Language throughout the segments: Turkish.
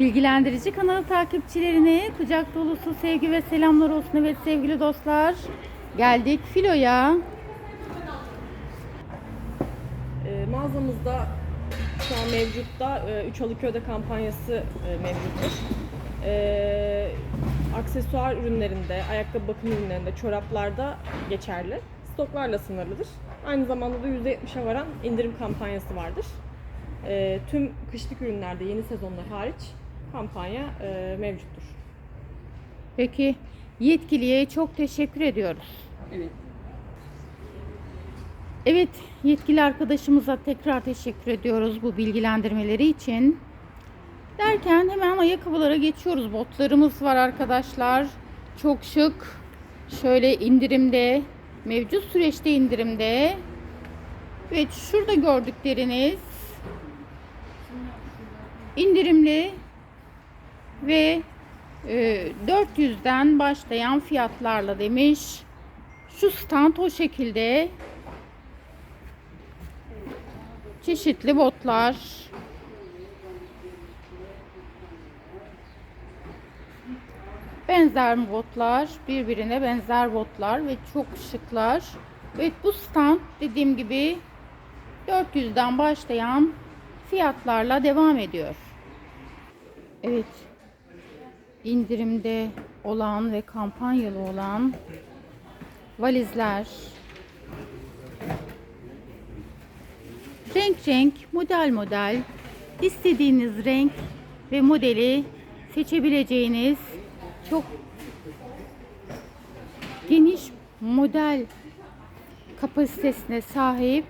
Bilgilendirici kanalı takipçilerine kucak dolusu sevgi ve selamlar olsun. Evet sevgili dostlar geldik filoya. E, mağazamızda şu an mevcutta e, 3 Alıköy'de kampanyası e, mevcuttur. E, aksesuar ürünlerinde, ayakkabı bakım ürünlerinde, çoraplarda geçerli. Stoklarla sınırlıdır. Aynı zamanda da %70'e varan indirim kampanyası vardır. E, tüm kışlık ürünlerde yeni sezonlar hariç kampanya e, mevcuttur. Peki yetkiliye çok teşekkür ediyoruz. Evet. Evet yetkili arkadaşımıza tekrar teşekkür ediyoruz bu bilgilendirmeleri için. Derken hemen ayakkabılara geçiyoruz. Botlarımız var arkadaşlar. Çok şık. Şöyle indirimde. Mevcut süreçte indirimde. Evet şurada gördükleriniz indirimli ve e, 400'den başlayan fiyatlarla demiş. Şu stand o şekilde çeşitli botlar. Benzer botlar, birbirine benzer botlar ve çok şıklar. Evet bu stand dediğim gibi 400'den başlayan fiyatlarla devam ediyor. Evet. İndirimde olan ve kampanyalı olan valizler, renk renk, model model, istediğiniz renk ve modeli seçebileceğiniz çok geniş model kapasitesine sahip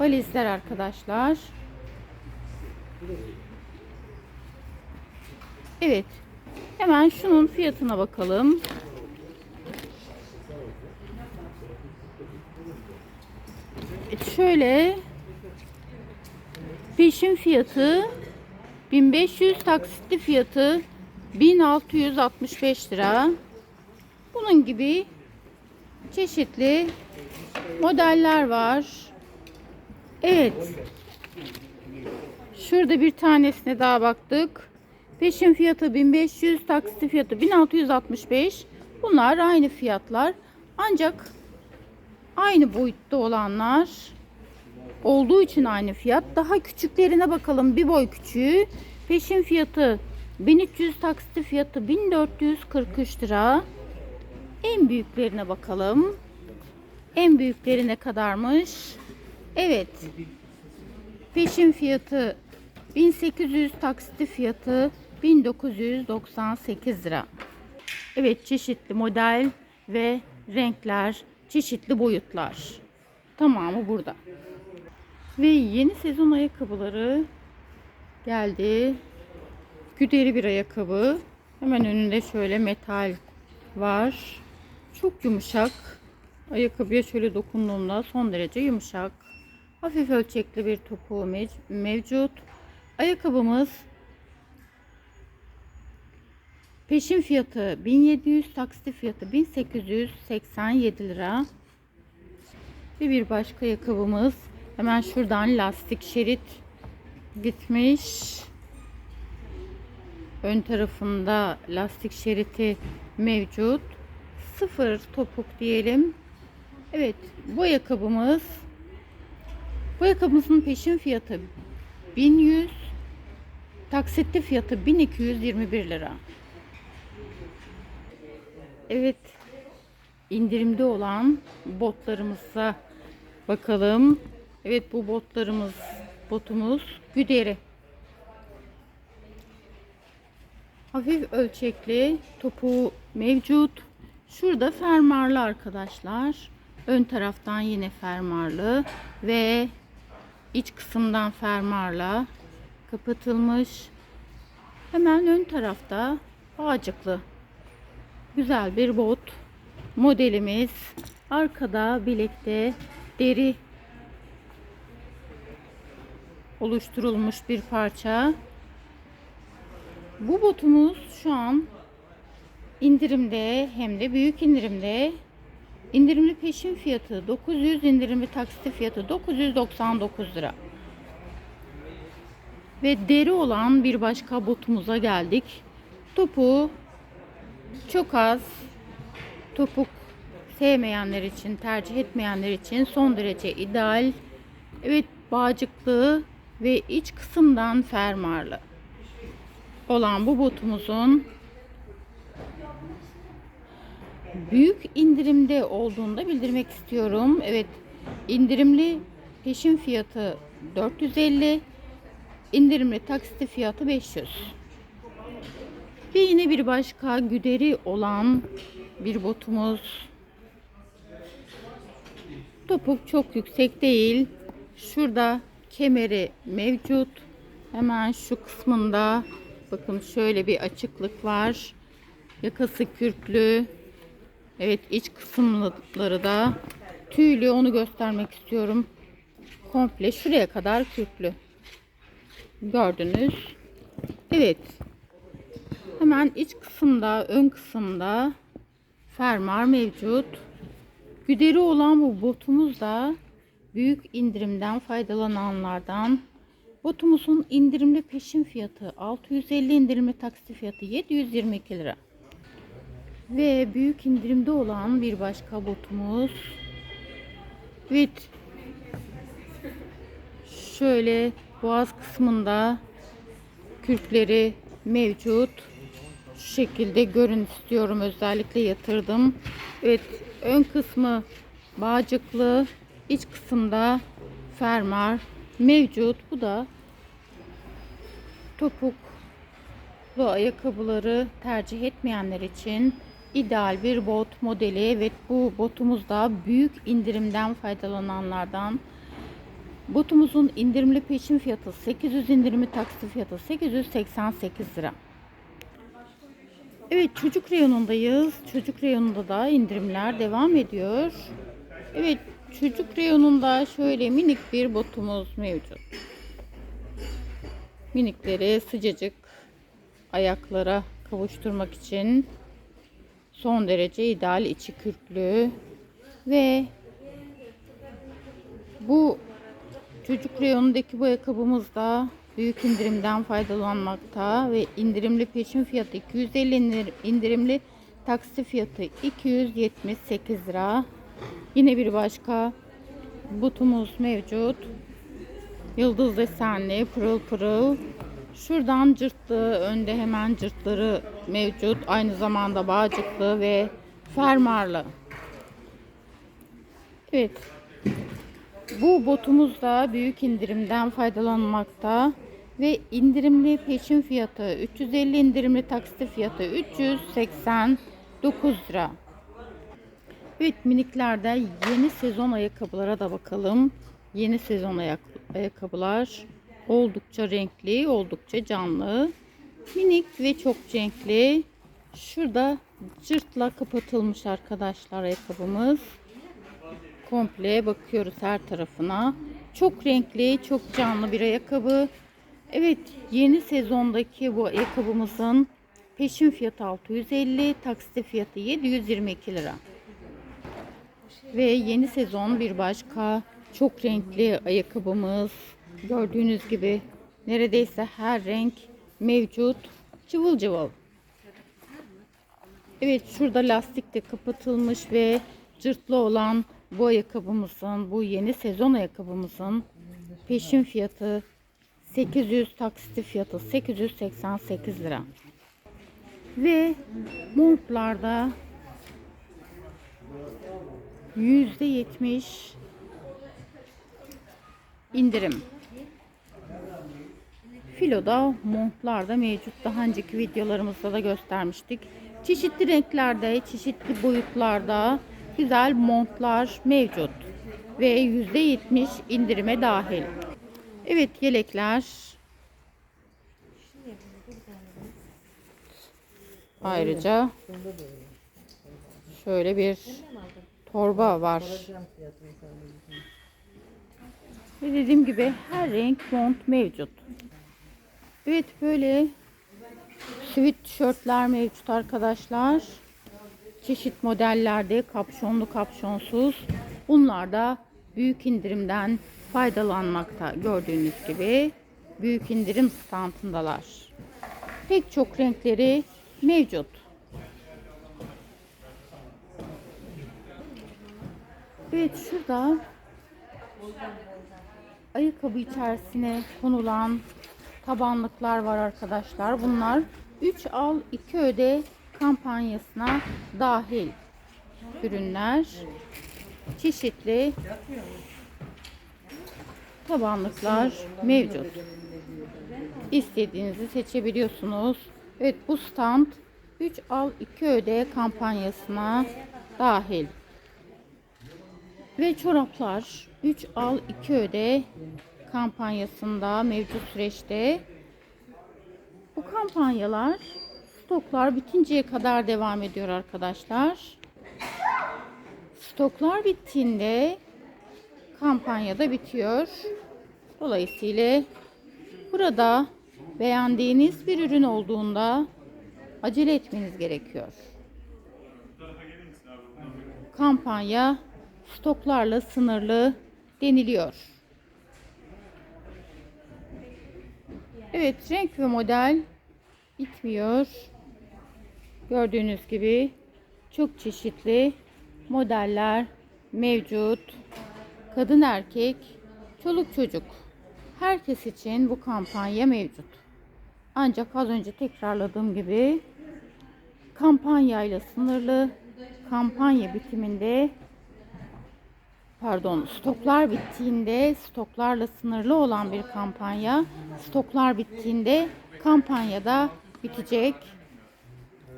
valizler arkadaşlar. Evet. Hemen şunun fiyatına bakalım. Evet, şöyle peşin fiyatı 1500 taksitli fiyatı 1665 lira. Bunun gibi çeşitli modeller var. Evet. Şurada bir tanesine daha baktık. Peşin fiyatı 1500, taksitli fiyatı 1665. Bunlar aynı fiyatlar. Ancak aynı boyutta olanlar olduğu için aynı fiyat. Daha küçüklerine bakalım. Bir boy küçüğü. Peşin fiyatı 1300, taksitli fiyatı 1443 lira. En büyüklerine bakalım. En büyükleri ne kadarmış? Evet. Peşin fiyatı 1800 taksitli fiyatı 1998 lira. Evet çeşitli model ve renkler, çeşitli boyutlar. Tamamı burada. Ve yeni sezon ayakkabıları geldi. Güderi bir ayakkabı. Hemen önünde şöyle metal var. Çok yumuşak. Ayakkabıya şöyle dokunduğumda son derece yumuşak. Hafif ölçekli bir topuğu mev- mevcut. Ayakkabımız peşin fiyatı 1700, taksitli fiyatı 1887 lira. Ve bir başka ayakkabımız hemen şuradan lastik şerit gitmiş. Ön tarafında lastik şeriti mevcut. Sıfır topuk diyelim. Evet bu ayakkabımız bu ayakkabımızın peşin fiyatı 1100 taksitli fiyatı 1221 lira. Evet indirimde olan botlarımıza bakalım. Evet bu botlarımız botumuz güderi. Hafif ölçekli topuğu mevcut. Şurada fermuarlı arkadaşlar. Ön taraftan yine fermuarlı ve iç kısımdan fermuarla kapatılmış. Hemen ön tarafta bağcıklı güzel bir bot modelimiz. Arkada bilekte deri oluşturulmuş bir parça. Bu botumuz şu an indirimde hem de büyük indirimde. İndirimli peşin fiyatı 900, indirimli taksitli fiyatı 999 lira. Ve deri olan bir başka botumuza geldik. Topu çok az topuk sevmeyenler için, tercih etmeyenler için son derece ideal. Evet, bağcıklı ve iç kısımdan fermuarlı olan bu botumuzun büyük indirimde olduğunu da bildirmek istiyorum. Evet, indirimli peşin fiyatı 450, indirimli taksitli fiyatı 500. Ve yine bir başka güderi olan bir botumuz. Topuk çok yüksek değil. Şurada kemeri mevcut. Hemen şu kısmında bakın şöyle bir açıklık var. Yakası kürklü. Evet iç kısımları da tüylü onu göstermek istiyorum. Komple şuraya kadar kürklü. Gördünüz. Evet. Hemen iç kısımda, ön kısımda fermuar mevcut. Güderi olan bu botumuz da büyük indirimden faydalananlardan. Botumuzun indirimli peşin fiyatı 650 indirimli taksi fiyatı 722 lira. Ve büyük indirimde olan bir başka botumuz. Evet. Şöyle boğaz kısmında kürkleri mevcut. Şu şekilde görün istiyorum. Özellikle yatırdım. Evet. Ön kısmı bağcıklı. iç kısımda fermuar mevcut. Bu da topuklu ayakkabıları tercih etmeyenler için ideal bir bot modeli. Evet bu botumuz da büyük indirimden faydalananlardan. Botumuzun indirimli peşin fiyatı 800 indirimli taksit fiyatı 888 lira. Evet çocuk reyonundayız. Çocuk reyonunda da indirimler devam ediyor. Evet çocuk reyonunda şöyle minik bir botumuz mevcut. Minikleri sıcacık ayaklara kavuşturmak için son derece ideal içi kürklü ve bu çocuk reyonundaki bu ayakkabımız da büyük indirimden faydalanmakta ve indirimli peşin fiyatı 250 indir- indirimli taksi fiyatı 278 lira. Yine bir başka butumuz mevcut. Yıldız desenli pırıl pırıl. Şuradan cırtlı önde hemen cırtları mevcut. Aynı zamanda bağcıklı ve fermuarlı. Evet. Bu botumuz da büyük indirimden faydalanmakta ve indirimli peşin fiyatı 350 indirimli taksit fiyatı 389 lira. Evet miniklerde yeni sezon ayakkabılara da bakalım. Yeni sezon ayak ayakkabılar oldukça renkli, oldukça canlı. Minik ve çok renkli. Şurada cırtla kapatılmış arkadaşlar ayakkabımız komple bakıyoruz her tarafına. Çok renkli, çok canlı bir ayakkabı. Evet, yeni sezondaki bu ayakkabımızın peşin fiyatı 650, taksit fiyatı 722 lira. Ve yeni sezon bir başka çok renkli ayakkabımız. Gördüğünüz gibi neredeyse her renk mevcut. Cıvıl cıvıl. Evet şurada lastik de kapatılmış ve cırtlı olan bu ayakkabımızın, bu yeni sezon ayakkabımızın peşin fiyatı 800 taksitli fiyatı 888 lira. Ve montlarda %70 indirim. Filoda montlar da mevcut. Daha önceki videolarımızda da göstermiştik. Çeşitli renklerde, çeşitli boyutlarda güzel montlar mevcut. Ve %70 indirime dahil. Evet yelekler. Ayrıca şöyle bir torba var. Ve dediğim gibi her renk mont mevcut. Evet böyle sweat tişörtler mevcut arkadaşlar. Çeşit modellerde kapşonlu kapşonsuz. Bunlar da büyük indirimden faydalanmakta gördüğünüz gibi. büyük indirim standındalar. Pek çok renkleri mevcut. Evet şurada ayakkabı içerisine konulan tabanlıklar var arkadaşlar. Bunlar 3 al 2 öde kampanyasına dahil ürünler. Çeşitli tabanlıklar mevcut. İstediğinizi seçebiliyorsunuz. Evet bu stand 3 al 2 öde kampanyasına dahil. Ve çoraplar 3 al 2 öde kampanyasında mevcut süreçte. Bu kampanyalar stoklar bitinceye kadar devam ediyor arkadaşlar. Stoklar bittiğinde kampanyada bitiyor. Dolayısıyla burada beğendiğiniz bir ürün olduğunda acele etmeniz gerekiyor. Kampanya stoklarla sınırlı deniliyor. Evet renk ve model bitmiyor. Gördüğünüz gibi çok çeşitli modeller mevcut. Kadın erkek, çoluk çocuk. Herkes için bu kampanya mevcut. Ancak az önce tekrarladığım gibi kampanyayla sınırlı. Kampanya bitiminde pardon stoklar bittiğinde stoklarla sınırlı olan bir kampanya stoklar bittiğinde kampanyada bitecek.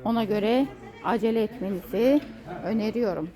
Ona göre acele etmenizi öneriyorum.